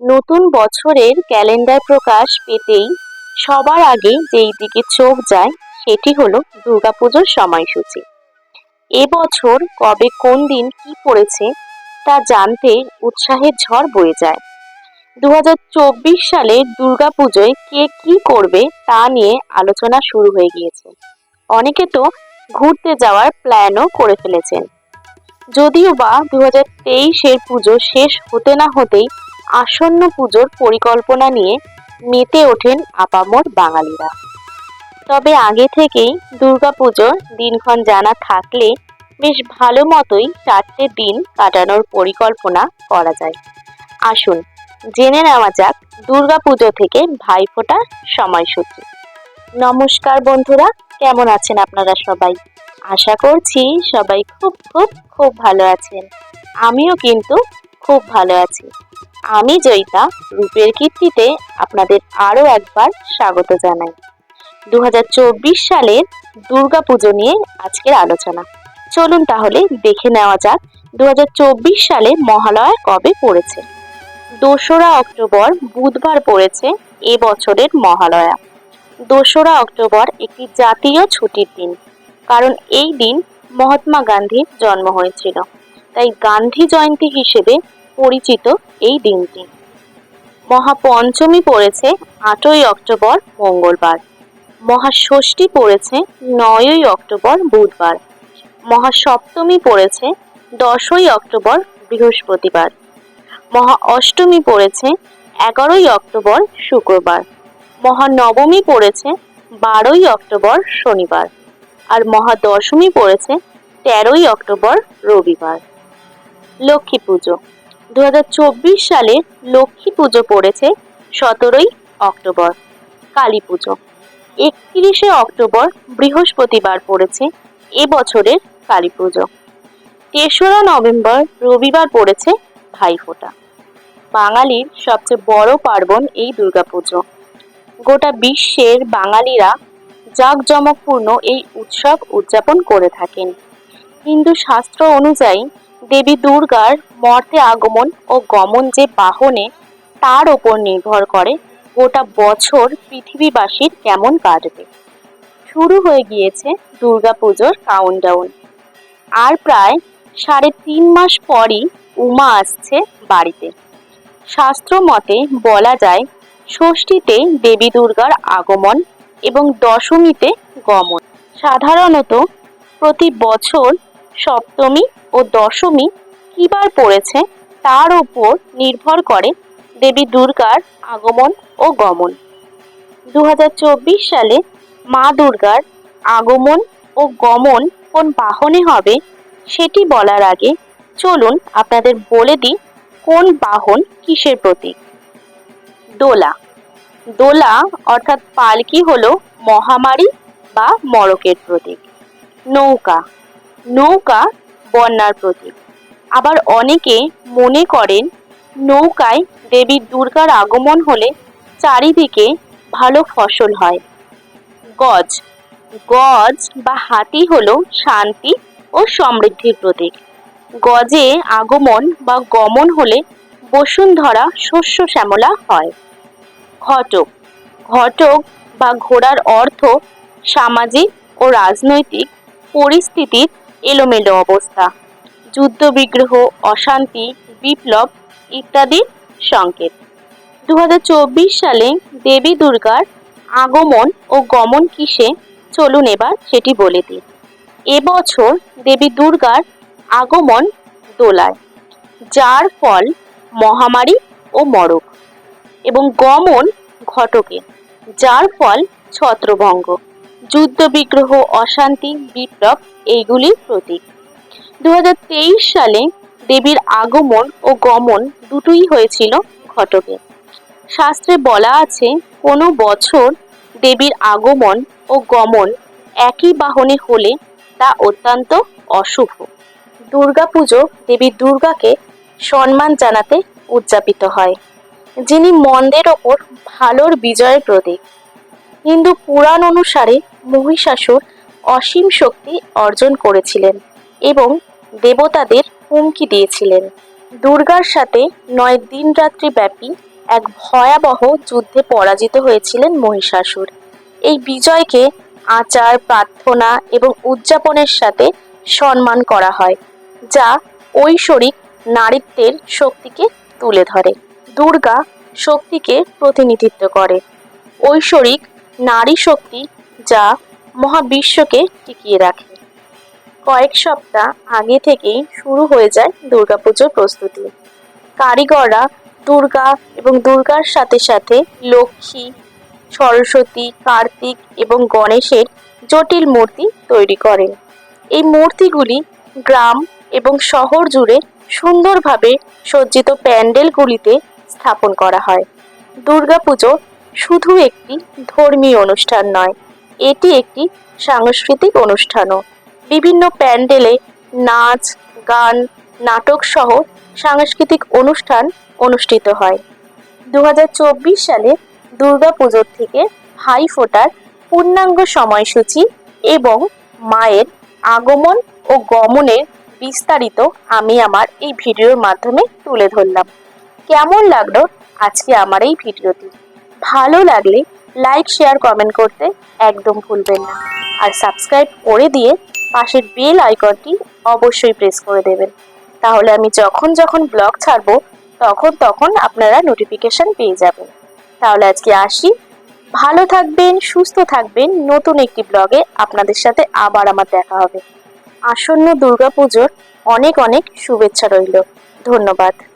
নতুন বছরের ক্যালেন্ডার প্রকাশ পেতেই সবার আগে যেই দিকে চোখ যায়, সেটি হলো দুর্গাপুজোর সময়সূচি। এবছর কবে কোন দিন কি পড়েছে, তা জানতে উৎসাহের ঝড় বয়ে যায়। দু হাজার চব্বিশ সালে দুর্গাপুজোয় কে কি করবে, তা নিয়ে আলোচনা শুরু হয়ে গিয়েছে। অনেকে তো ঘুরতে যাওয়ার প্ল্যানও করে ফেলেছেন। যদিও বা দু হাজার তেইশের পুজো শেষ হতে না হতেই আসন্ন পুজোর পরিকল্পনা নিয়ে মেতে ওঠেন আপামর বাঙালিরা। তবে আগে থেকেই দুর্গাপুজোর দিনক্ষণ জানা থাকলে বেশ ভালো মতোই চারটে দিন কাটানোর পরিকল্পনা করা যায়। আসুন, জেনে নেওয়া যাক দুর্গাপুজো থেকে ভাইফোঁটার সময়সূচি। নমস্কার বন্ধুরা, কেমন আছেন আপনারা সবাই? আশা করছি সবাই খুব খুব খুব ভালো আছেন। আমিও কিন্তু খুব ভালো আছি। আমি জয়িতা, রূপের কীর্তিতে আপনাদের আরও একবার স্বাগত জানাই। দু হাজার চব্বিশ সালের দুর্গাপুজো নিয়ে আজকের আলোচনা। চলুন তাহলে দেখে নেওয়া যাক দু হাজার চব্বিশ সালে মহালয়া কবে পড়েছে। দোসরা অক্টোবর বুধবার পড়েছে এ বছরের মহালয়া। দোসরা অক্টোবর একটি জাতীয় ছুটির দিন, কারণ এই দিন মহাত্মা গান্ধীর জন্ম হয়েছিল। তাই গান্ধী জয়ন্তী হিসেবে পরিচিত এই দিনটি। মহাপঞ্চমী পড়েছে আটই অক্টোবর মঙ্গলবার। মহাষষ্ঠী পড়েছে নয়ই অক্টোবর বুধবার। মহাসপ্তমী পড়েছে দশই অক্টোবর বৃহস্পতিবার। মহা অষ্টমী পড়েছে এগারোই অক্টোবর শুক্রবার। মহানবমী পড়েছে বারোই অক্টোবর শনিবার। আর মহাদশমী পড়েছে তেরোই অক্টোবর রবিবার। লক্ষ্মী পুজো। দু হাজার চব্বিশ সালে লক্ষ্মী পুজো পড়েছে সতেরোই অক্টোবর, কালী পুজো। একত্রিশে অক্টোবর বৃহস্পতিবার পড়েছে এবছরের কালী পুজো। তেসরা নভেম্বর রবিবার পড়েছে ভাইফোঁটা বাঙালির সবচেয়ে বড় পার্বণ এই দুর্গাপুজো। গোটা বিশ্বের বাঙালিরা জাঁকজমকপূর্ণ এই উৎসব উদযাপন করে থাকেন। হিন্দু শাস্ত্র অনুযায়ী দেবী দুর্গার মর্তে আগমন ও গমন যে বাহনে, তার ওপর নির্ভর করে গোটা বছর পৃথিবীবাসীর কেমন কাটবে। শুরু হয়ে গিয়েছে দুর্গাপুজোর কাউন্টডাউন আর প্রায় সাড়ে তিন মাস পরই উমা আসছে বাড়িতে। শাস্ত্র মতে বলা যায়, ষষ্ঠীতে দেবী দুর্গার আগমন এবং দশমীতে গমন। সাধারণত প্রতি বছর সপ্তমী ও দশমী কিবার পড়েছে তার উপর নির্ভর করে দেবী দুর্গার আগমন ও গমন। দু হাজার চব্বিশ সালে মা দুর্গার আগমন ও গমন কোন বাহনে হবে সেটি বলার আগে চলুন আপনাদের বলে দিই কোন বাহন কিসের প্রতীক। দোলা। দোলা অর্থাৎ পালকি হলো মহামারী বা মরকের প্রতীক। নৌকা। নৌকা বন্যার প্রতীক। আবার অনেকে মনে করেন, নৌকায় দেবী দুর্গার আগমন হলে চারিদিকে ভালো ফসল হয়। গজ। গজ বা হাতি হলো শান্তি ও সমৃদ্ধির প্রতীক। গজে আগমন বা গমন হলে বসুন্ধরা শস্য শ্যামলা হয়। ঘটক। ঘটক বা ঘোড়ার অর্থ সামাজিক ও রাজনৈতিক পরিস্থিতির এলোমেলো অবস্থা। যুদ্ধবিগ্রহ, অশান্তি, বিপ্লব ইত্যাদির সংকেত। দু হাজার চব্বিশ সালে দেবী দুর্গার আগমন ও গমন কিসে চলুন এবার সেটি বলে দিই। এবছর দেবী দুর্গার আগমন দোলায়, যার ফল মহামারী ও মরক এবং গমন ঘটকে, যার ফল ছত্রভঙ্গ। যুদ্ধ, বিগ্রহ, অশান্তি, বিপ্লব এইগুলির প্রতীক। দু হাজার তেইশ সালে দেবীর আগমন ও গমন দুটোই হয়েছিল ঘটকে শাস্ত্রে বলা আছে, কোনো বছর দেবীর আগমন ও গমন একই বাহনে হলে তা অত্যন্ত অশুভ। দুর্গাপুজো দেবী দুর্গাকে সম্মান জানাতে উদযাপিত হয়, যিনি মন্দের ওপর ভালোর বিজয়ের প্রতীক। হিন্দু পুরাণ অনুসারে মহিষাসুর অসীম শক্তি অর্জন করেছিলেন এবং দেবতাদের হুমকি দিয়েছিলেন। দুর্গার সাথে নয় দিন রাত্রি ব্যাপী এক ভয়াবহ যুদ্ধে পরাজিত হয়েছিলেন মহিষাসুর। এই বিজয়কে আচার, প্রার্থনা এবং উদযাপনের সাথে সম্মান করা হয়, যা ঐশ্বরিক নারীত্বের শক্তিকে তুলে ধরে। দুর্গা শক্তিকে প্রতিনিধিত্ব করে। ঐশ্বরিক নারী শক্তি যা মহাবিশ্বকে টিকিয়ে রাখে। কয়েক সপ্তাহ আগে থেকেই শুরু হয়ে যায় দুর্গাপুজোর প্রস্তুতি। কারিগররা দুর্গা এবং দুর্গার সাথে সাথে লক্ষ্মী, সরস্বতী, কার্তিক এবং গণেশের জটিল মূর্তি তৈরি করেন এই মূর্তিগুলি গ্রাম এবং শহর জুড়ে সুন্দরভাবে সজ্জিত প্যান্ডেলগুলিতে স্থাপন করা হয়। দুর্গাপুজো শুধু একটি ধর্মীয় অনুষ্ঠান নয়, এটি একটি সাংস্কৃতিক অনুষ্ঠানও। বিভিন্ন প্যান্ডেলে নাচ, গান, নাটক সহ সাংস্কৃতিক অনুষ্ঠান অনুষ্ঠিত হয়। দু হাজার চব্বিশ সালে দুর্গাপুজোর থেকে ভাই ফোটার পূর্ণাঙ্গ সময়সূচি এবং মায়ের আগমন ও গমনের বিস্তারিত আমি আমার এই ভিডিওর মাধ্যমে তুলে ধরলাম। কেমন লাগল আজকে আমার এই ভিডিওটি? ভালো লাগলে লাইক শেয়ার কমেন্ট করতে একদম ভুলবেন না। আর সাবস্ক্রাইব করে দিয়ে পাশের বেল আইকনটি অবশ্যই প্রেস করে দেবেন। তাহলে আমি যখন যখন ব্লগ ছাড়বো, তখন তখন আপনারা নোটিফিকেশন পেয়ে যাবেন। তাহলে আজকে আসি। ভালো থাকবেন, সুস্থ থাকবেন। নতুন একটি ব্লগে আপনাদের সাথে আবার আমার দেখা হবে। আসন্ন দুর্গাপুজোর অনেক অনেক শুভেচ্ছা রইল। ধন্যবাদ।